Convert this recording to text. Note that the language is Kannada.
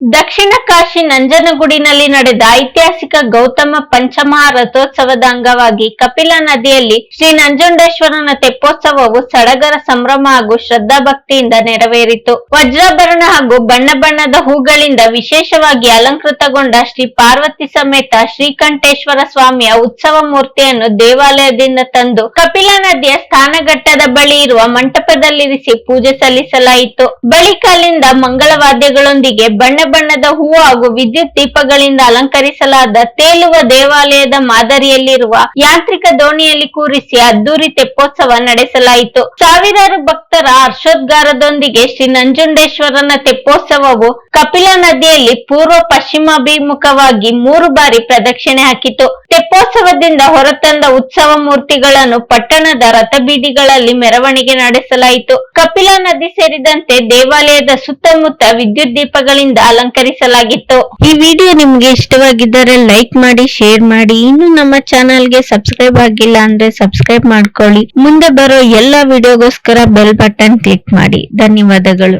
ದಕ್ಷಿಣ ಕಾಶಿ ನಂಜನಗುಡಿನಲ್ಲಿ ನಡೆದ ಐತಿಹಾಸಿಕ ಗೌತಮ ಪಂಚಮಹಾ ರಥೋತ್ಸವದ ಅಂಗವಾಗಿ ಕಪಿಲ ನದಿಯಲ್ಲಿ ಶ್ರೀ ನಂಜುಂಡೇಶ್ವರನ ತೆಪ್ಪೋತ್ಸವವು ಸಡಗರ ಸಂಭ್ರಮ ಹಾಗೂ ಶ್ರದ್ಧಾ ಭಕ್ತಿಯಿಂದ ನೆರವೇರಿತು. ವಜ್ರಾಭರಣ ಹಾಗೂ ಬಣ್ಣ ಬಣ್ಣದ ಹೂಗಳಿಂದ ವಿಶೇಷವಾಗಿ ಅಲಂಕೃತಗೊಂಡ ಶ್ರೀ ಪಾರ್ವತಿ ಸಮೇತ ಶ್ರೀಕಂಠೇಶ್ವರ ಸ್ವಾಮಿಯ ಉತ್ಸವ ಮೂರ್ತಿಯನ್ನು ದೇವಾಲಯದಿಂದ ತಂದು ಕಪಿಲ ನದಿಯ ಸ್ಥಾನಘಟ್ಟದ ಬಳಿ ಇರುವ ಮಂಟಪದಲ್ಲಿರಿಸಿ ಪೂಜೆ ಸಲ್ಲಿಸಲಾಯಿತು. ಬಳಿಕ ಅಲ್ಲಿಂದ ಮಂಗಳವಾದ್ಯಗಳೊಂದಿಗೆ ಬಣ್ಣ ಬಣ್ಣದ ಹೂವು ಹಾಗೂ ವಿದ್ಯುತ್ ದೀಪಗಳಿಂದ ಅಲಂಕರಿಸಲಾದ ತೇಲುವ ದೇವಾಲಯದ ಮಾದರಿಯಲ್ಲಿರುವ ಯಾಂತ್ರಿಕ ದೋಣಿಯಲ್ಲಿ ಕೂರಿಸಿ ಅದ್ದೂರಿ ತೆಪ್ಪೋತ್ಸವ ನಡೆಸಲಾಯಿತು. ಸಾವಿರಾರು ಭಕ್ತರ ಹರ್ಷೋದ್ಗಾರದೊಂದಿಗೆ ಶ್ರೀ ನಂಜುಂಡೇಶ್ವರನ ತೆಪ್ಪೋತ್ಸವವು ಕಪಿಲ ನದಿಯಲ್ಲಿ ಪೂರ್ವ ಪಶ್ಚಿಮಾಭಿಮುಖವಾಗಿ ಮೂರು ಬಾರಿ ಪ್ರದಕ್ಷಿಣೆ ಹಾಕಿತು. ತೆಪ್ಪೋತ್ಸವದಿಂದ ಹೊರತಂದ ಉತ್ಸವ ಮೂರ್ತಿಗಳನ್ನು ಪಟ್ಟಣದ ರಥಬೀದಿಗಳಲ್ಲಿ ಮೆರವಣಿಗೆ ನಡೆಸಲಾಯಿತು. ಕಪಿಲಾ ನದಿ ಸೇರಿದಂತೆ ದೇವಾಲಯದ ಸುತ್ತಮುತ್ತ ವಿದ್ಯುತ್ ದೀಪಗಳಿಂದ ಅಲಂಕರಿಸಲಾಗಿತ್ತು. ಈ ವಿಡಿಯೋ ನಿಮ್ಗೆ ಇಷ್ಟವಾಗಿದ್ದರೆ ಲೈಕ್ ಮಾಡಿ, ಶೇರ್ ಮಾಡಿ. ಇನ್ನು ನಮ್ಮ ಚಾನಲ್ಗೆ ಸಬ್ಸ್ಕ್ರೈಬ್ ಆಗಿಲ್ಲ ಅಂದ್ರೆ ಸಬ್ಸ್ಕ್ರೈಬ್ ಮಾಡ್ಕೊಳ್ಳಿ. ಮುಂದೆ ಬರೋ ಎಲ್ಲಾ ವಿಡಿಯೋಗೋಸ್ಕರ ಬೆಲ್ ಬಟನ್ ಕ್ಲಿಕ್ ಮಾಡಿ. ಧನ್ಯವಾದಗಳು.